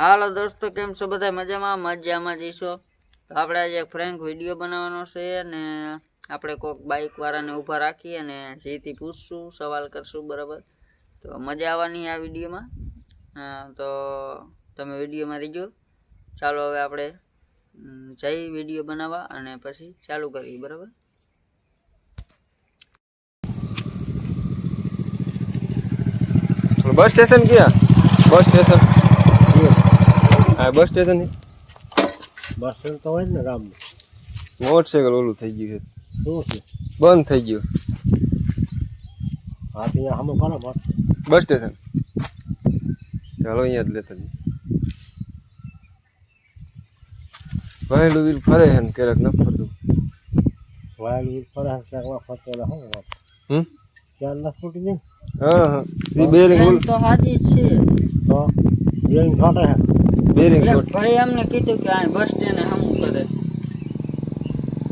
હાલો દોસ્તો, કેમ છો બધા? મજામાં? મજામાં જઈશો તો આપણે આજે એક ફ્રેન્ક વીડિયો બનાવવાનો છે અને આપણે કોઈક બાઇક વાળાને ઊભા રાખી અને જેથી પૂછશું, સવાલ કરશું, બરાબર? તો મજા આવવાની આ વિડીયોમાં તો તમે વિડીયોમાં રહીજો. ચાલો હવે આપણે જઈ વીડિયો બનાવવા અને પછી ચાલુ કરીએ, બરાબર? બસ સ્ટેશન ક્યાં? Bus station. હા બસ સ્ટેશન બસ સ્ટેન્ડ તો હોય ને રામ મોટરસાઇકલ ઓલું થઈ ગયું શું છે? બંધ થઈ ગયું. હા તો અહીંયા સામે કોને બસ સ્ટેશન. ચાલો અહીંયા જ લેતા જઈએ. વાયલું વીલ ફરે છે ને ક્યારેક ન ફરતું. વાયલું વીલ ફરે છે ક્યારેક ફરતો હમ? ક્યારે ના ફૂટી જાય હા હા એ બેરિંગ એમ ઓલું તો હાજી જ છે તો બેન ફાટે છે બેરિંગ એટલે શોર્ટ ભાઈ અમને કીધું કે આ બસ સ્ટેન્ડ હમું કરે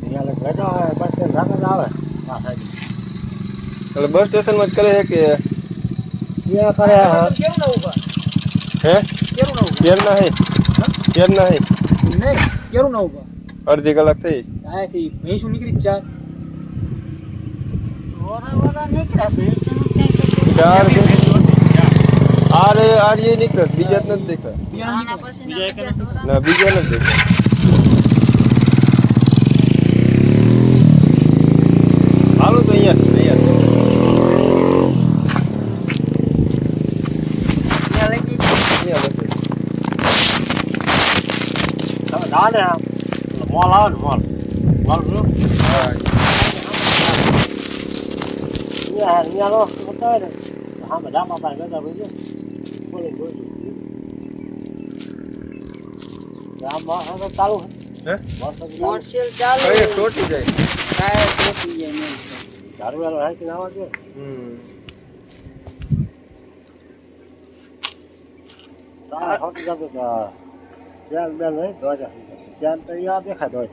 અહીંયા એટલે ભેગા આવે બસ સ્ટેન્ડ રાખે જ આવે આ સાઈડ એટલે બસ સ્ટેશનમાં જ કરે છે કે? ત્યાં કરે છે હે? કેરના હે કેરના હે કેરું ના ઊભા અડધી કલાક થઈ અહીંયાથી ભેંસું નીકળી ચાર ઓરા ઓરા નીકળ્યા ભેંસનું ક્યાંય કશું ચાર આરે આરે નીકળે, બીજા જ નથી દેખા આના પછીના બીજા ઢોરા ના, બીજા નથી દેખા હાલો તો અહીંયા અહીંયા ત્યાં લઈ જઈએ. અહીંયા બસ. તમે જા ને શું હા ડાબા પાસે ગતા ભાઈ બોલે બોલે ચાલુ છે. હે? બસ ચાલુ મોટરસાઇકલ ચાલુ. કઈ તોટી જાય. ટાયર તૂટી જાય. ધારું વાળો હાઈકીને આવવા દે. હમ. ખોટી જતું તો ચેન બેન નહીં ધોજા ચેન તો યાર દેખાય ધોય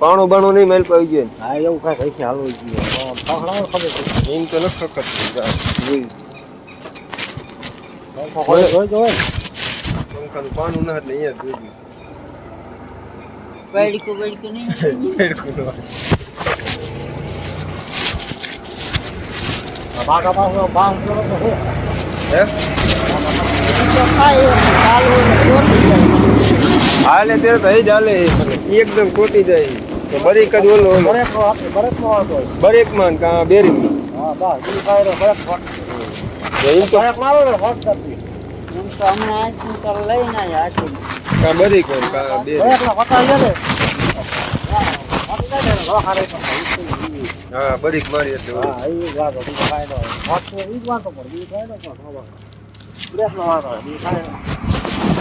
પાણું બાણું નહીં મેલ પાવી જોઈએ હા એવું કાંઈ કઈ હાલવું જોઈએ પકડાવો ખબર છે એમ તો નથી હોય હોય. હોય. પંખાનું પાનું ના એટલે અહીંયા જ જોઈ બૈડકું બૈડકું નહીં. આ બાકા પાસે બાંધ કરો તો હે? જાય. હાલે તો જ હાલે. એકદમ ખોટી જાય. તો બરીક જ ઓલો ઓલો. બરેક નો આપે બરેક નો આવતો હોય. માં કા બેરિંગ હા બસ બીજું ફાયરો બરેક ફોટ એમ તો બરેક મારો ને ફોટ કરતી એમ તો હમણાં આજથી તો લઈને આવ્યા આખી કા બરીક હોય કા બેરિંગ બરેક ના ફોટ તો હા બરીક મારી એટલે. હા એ કાંઈ ન હોય ફોટ તો પડે બીજું કાંઈ ન પડે બ્રેક નો.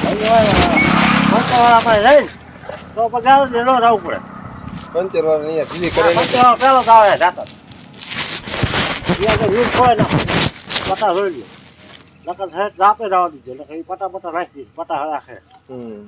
અહીં હોય ફોટોવાળા પાસે જઈને તો પછી આવે ને પડે. પંચર વાળા અહીંયા ઢીલી કરે પેલો ગાવે પહેલો જ આવે ઢાકા ત્યાં તો ના પટા જોઈ લ્યો. નકર હેઠ રાપે જવા દીધો એટલે એ પટા પટા રાખી પટા રાખે. હમ.